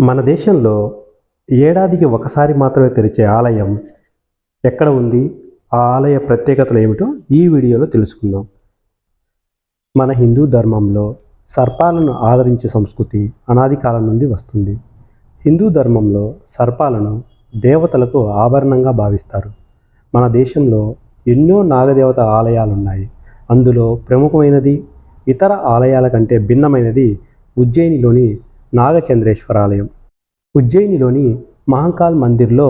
మన దేశంలో ఏడాదికి ఒకసారి మాత్రమే తెరిచే ఆలయం ఎక్కడ ఉంది? ఆ ఆలయ ప్రత్యేకతలు ఏమిటో ఈ వీడియోలో తెలుసుకుందాం. మన హిందూ ధర్మంలో సర్పాలను ఆదరించే సంస్కృతి అనాది కాలం నుండి వస్తుంది. హిందూ ధర్మంలో సర్పాలను దేవతలకు ఆభరణంగా భావిస్తారు. మన దేశంలో ఎన్నో నాగదేవత ఆలయాలు ఉన్నాయి అందులో ప్రముఖమైనది ఇతర ఆలయాల కంటే భిన్నమైనది ఉజ్జయినిలోని నాగచంద్రేశ్వర ఆలయం ఉజ్జయినిలోని మహంకాల్ మందిర్లో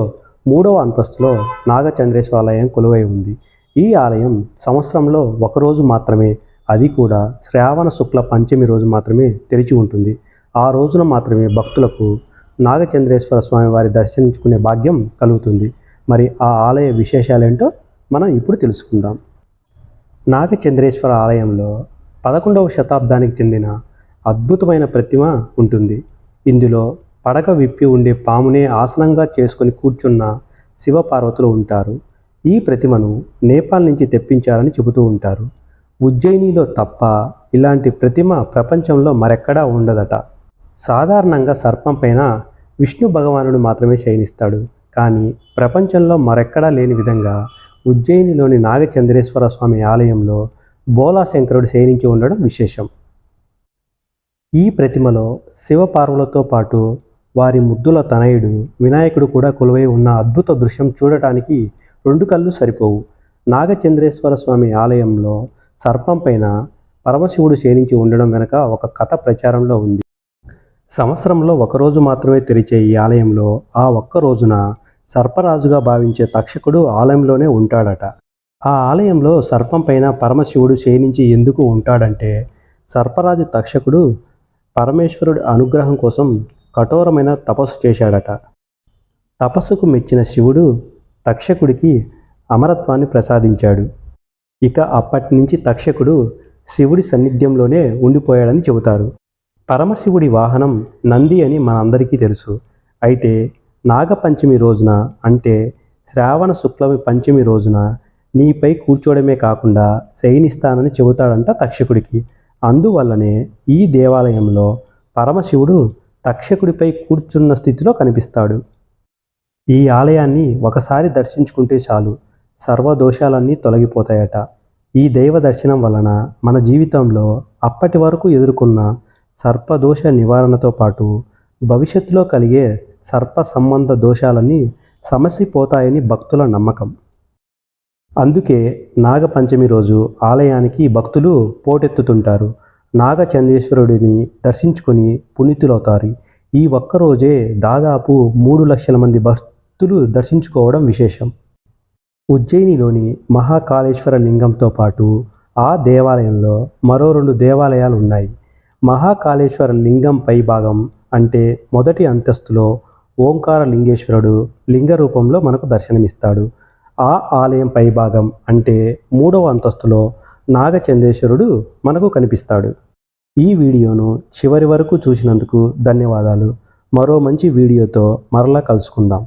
మూడవ అంతస్తులో నాగచంద్రేశ్వర ఆలయం కొలువై ఉంది. ఈ ఆలయం సంవత్సరంలో ఒకరోజు మాత్రమే అది కూడా శ్రావణ శుక్ల పంచమి రోజు మాత్రమే తెరిచి ఉంటుంది. ఆ రోజున మాత్రమే భక్తులకు నాగచంద్రేశ్వర స్వామి వారి దర్శించుకునే భాగ్యం కలుగుతుంది. మరి ఆ ఆలయ విశేషాలేంటో మనం ఇప్పుడు తెలుసుకుందాం. నాగచంద్రేశ్వర ఆలయంలో పదకొండవ శతాబ్దానికి చెందిన అద్భుతమైన ప్రతిమ ఉంటుంది. ఇందులో పడక విప్పి ఉండే పామునే ఆసనంగా చేసుకుని కూర్చున్న శివపార్వతులు ఉంటారు. ఈ ప్రతిమను నేపాల్ నుంచి తెప్పించారని చెబుతూ ఉంటారు. ఉజ్జయినిలో తప్ప ఇలాంటి ప్రతిమ ప్రపంచంలో మరెక్కడా ఉండదట. సాధారణంగా సర్పం పైన విష్ణు భగవానుడు మాత్రమే శయనిస్తాడు. కానీ ప్రపంచంలో మరెక్కడా లేని విధంగా ఉజ్జయినిలోని నాగచంద్రేశ్వర స్వామి ఆలయంలో బోలాశంకరుడు శయనించి ఉండడం విశేషం. ఈ ప్రతిమలో శివపార్వలతో పాటు వారి ముద్దుల తనయుడు వినాయకుడు కూడా కొలువై ఉన్న అద్భుత దృశ్యం చూడటానికి రెండు కళ్ళు సరిపోవు. నాగచంద్రేశ్వర స్వామి ఆలయంలో సర్పం పైన పరమశివుడు శయనించి ఉండడం వెనుక ఒక కథ ప్రచారంలో ఉంది. సంవత్సరంలో ఒకరోజు మాత్రమే తెరిచే ఈ ఆలయంలో ఆ ఒక్క రోజున సర్పరాజుగా భావించే తక్షకుడు ఆలయంలోనే ఉంటాడట. ఆ ఆలయంలో సర్పం పైన పరమశివుడు శయనించి ఎందుకు ఉంటాడంటే సర్పరాజు తక్షకుడు పరమేశ్వరుడి అనుగ్రహం కోసం కఠోరమైన తపస్సు చేశాడట. తపస్సుకు మెచ్చిన శివుడు తక్షకుడికి అమరత్వాన్ని ప్రసాదించాడు. ఇక అప్పటి నుంచి తక్షకుడు శివుడి సన్నిధ్యంలోనే ఉండిపోయాడని చెబుతారు. పరమశివుడి వాహనం నంది అని మనందరికీ తెలుసు. అయితే నాగపంచమి రోజున అంటే శ్రావణ శుక్లమి పంచమి రోజున నీపై కూర్చోవడమే కాకుండా శయనిస్తానని చెబుతాడంట తక్షకుడికి. అందువల్లనే ఈ దేవాలయంలో పరమశివుడు తక్షకుడిపై కూర్చున్న స్థితిలో కనిపిస్తాడు. ఈ ఆలయాన్ని ఒకసారి దర్శించుకుంటే చాలు సర్వదోషాలన్నీ తొలగిపోతాయట. ఈ దైవ దర్శనం వలన మన జీవితంలో అప్పటి వరకు ఎదుర్కొన్న సర్పదోష నివారణతో పాటు భవిష్యత్తులో కలిగే సర్ప సంబంధ దోషాలన్నీ సమసిపోతాయని భక్తుల నమ్మకం. అందుకే నాగపంచమి రోజు ఆలయానికి భక్తులు పోటెత్తుతుంటారు. నాగచందేశ్వరుడిని దర్శించుకొని పునీతులవుతారు. ఈ ఒక్కరోజే దాదాపు మూడు లక్షల మంది భక్తులు దర్శించుకోవడం విశేషం. ఉజ్జయినిలోని మహాకాళేశ్వర లింగంతో పాటు ఆ దేవాలయంలో మరో రెండు దేవాలయాలు ఉన్నాయి. మహాకాళేశ్వర లింగం పై భాగం అంటే మొదటి అంతస్తులో ఓంకార లింగేశ్వరుడు లింగ రూపంలో మనకు దర్శనమిస్తాడు. ఆ ఆలయం పైభాగం అంటే మూడవ అంతస్తులో నాగచందేశ్వరుడు మనకు కనిపిస్తాడు. ఈ వీడియోను చివరి వరకు చూసినందుకు ధన్యవాదాలు. మరో మంచి వీడియోతో మరలా కలుసుకుందాం.